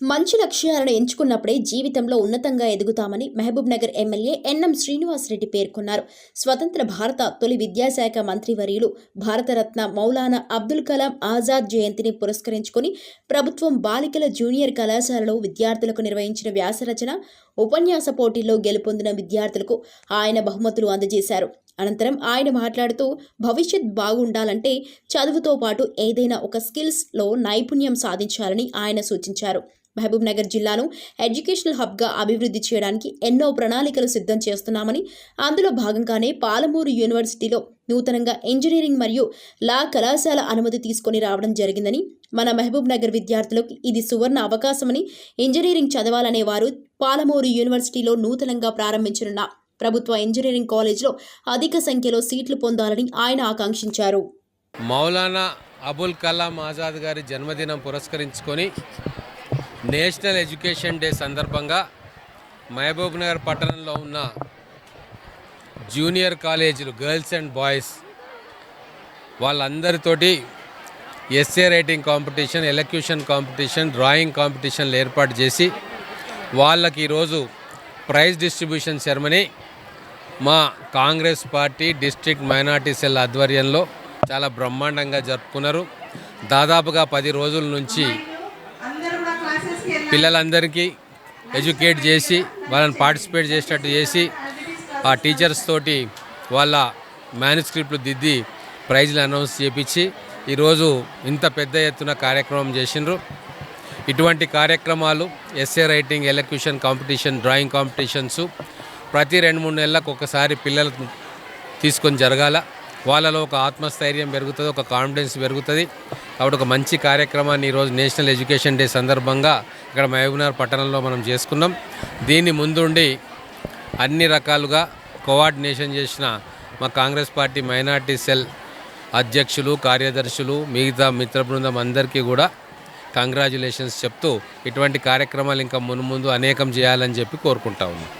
మంచి లక్ష్యాలను ఎంచుకున్నప్పుడే జీవితంలో ఉన్నతంగా ఎదుగుతామని Mahabubnagar MLA NM Srinivasa Reddy పేర్కొన్నారు. స్వతంత్ర భారత తొలి విద్యాశాఖ మంత్రివర్యులు భారతరత్న మౌలానా అబ్దుల్ కలాం ఆజాద్ జయంతిని పురస్కరించుకుని ప్రభుత్వం బాలికల జూనియర్ కళాశాలలో విద్యార్థులకు నిర్వహించిన వ్యాసరచన ఉపన్యాస పోటీల్లో గెలుపొందిన విద్యార్థులకు ఆయన బహుమతులు అందజేశారు. అనంతరం ఆయన మాట్లాడుతూ భవిష్యత్ బాగుండాలంటే చదువుతో పాటు ఏదైనా ఒక స్కిల్స్లో నైపుణ్యం సాధించాలని ఆయన సూచించారు. మహబూబ్నగర్ జిల్లాను ఎడ్యుకేషనల్ హబ్గా అభివృద్ధి చేయడానికి ఎన్నో ప్రణాళికలు సిద్ధం చేస్తున్నామని అందులో భాగంగానే పాలమూరు యూనివర్సిటీలో నూతనంగా ఇంజనీరింగ్ మరియు లా కళాశాల అనుమతి తీసుకొని రావడం జరిగిందని మన మహబూబ్ నగర్ విద్యార్థులకు ఇది సువర్ణ అవకాశమని ఇంజనీరింగ్ చదవాలనే వారు పాలమూరు యూనివర్సిటీలో నూతనంగా ప్రారంభించనున్న ప్రభుత్వ ఇంజనీరింగ్ కాలేజ్లో అధిక సంఖ్యలో సీట్లు పొందాలని ఆయన ఆకాంక్షించారు. మౌలానా అబుల్ కలాం ఆజాద్ గారి జన్మదినం పురస్కరించుకొని నేషనల్ ఎడ్యుకేషన్ డే సందర్భంగా మహబూబ్ నగర్ పట్టణంలో ఉన్న జూనియర్ కాలేజీలు girls and boys వాళ్ళందరితోటి essay writing competition elocution competition drawing కాంపిటీషన్లు ఏర్పాటు చేసి వాళ్ళకి ఈరోజు ప్రైజ్ డిస్ట్రిబ్యూషన్ సెరమనీ మా Congress party district minority cell ఆధ్వర్యంలో చాలా బ్రహ్మాండంగా జరుపుకున్నారు. దాదాపుగా పది రోజుల నుంచి పిల్లలందరికీ ఎడ్యుకేట్ చేసి వాళ్ళని పార్టిసిపేట్ చేసేటట్టు చేసి ఆ టీచర్స్ తోటి వాళ్ళ మేనుస్క్రిప్ట్లు దిద్ది ప్రైజ్లు అనౌన్స్ చేపించి ఈరోజు ఇంత పెద్ద ఎత్తున కార్యక్రమం చేసిండ్రు. ఇటువంటి కార్యక్రమాలు essay writing elocution competition drawing competitions ప్రతి రెండు మూడు నెలలకు ఒకసారి పిల్లలు తీసుకొని జరగాల. వాళ్ళలో ఒక ఆత్మస్థైర్యం పెరుగుతుంది ఒక కాన్ఫిడెన్స్ పెరుగుతుంది. కాబట్టి ఒక మంచి కార్యక్రమాన్ని ఈరోజు నేషనల్ ఎడ్యుకేషన్ డే సందర్భంగా ఇక్కడ మహబూబ్నగర్ పట్టణంలో మనం చేసుకున్నాం. దీన్ని ముందుండి అన్ని రకాలుగా కోఆర్డినేషన్ చేసిన మా కాంగ్రెస్ పార్టీ మైనార్టీ సెల్ అధ్యక్షులు కార్యదర్శులు మిగతా మిత్ర బృందం అందరికీ కూడా కంగ్రాచులేషన్స్ చెప్తూ ఇటువంటి కార్యక్రమాలు ఇంకా మును ముందు అనేకం చేయాలని చెప్పి కోరుకుంటా ఉన్నాం.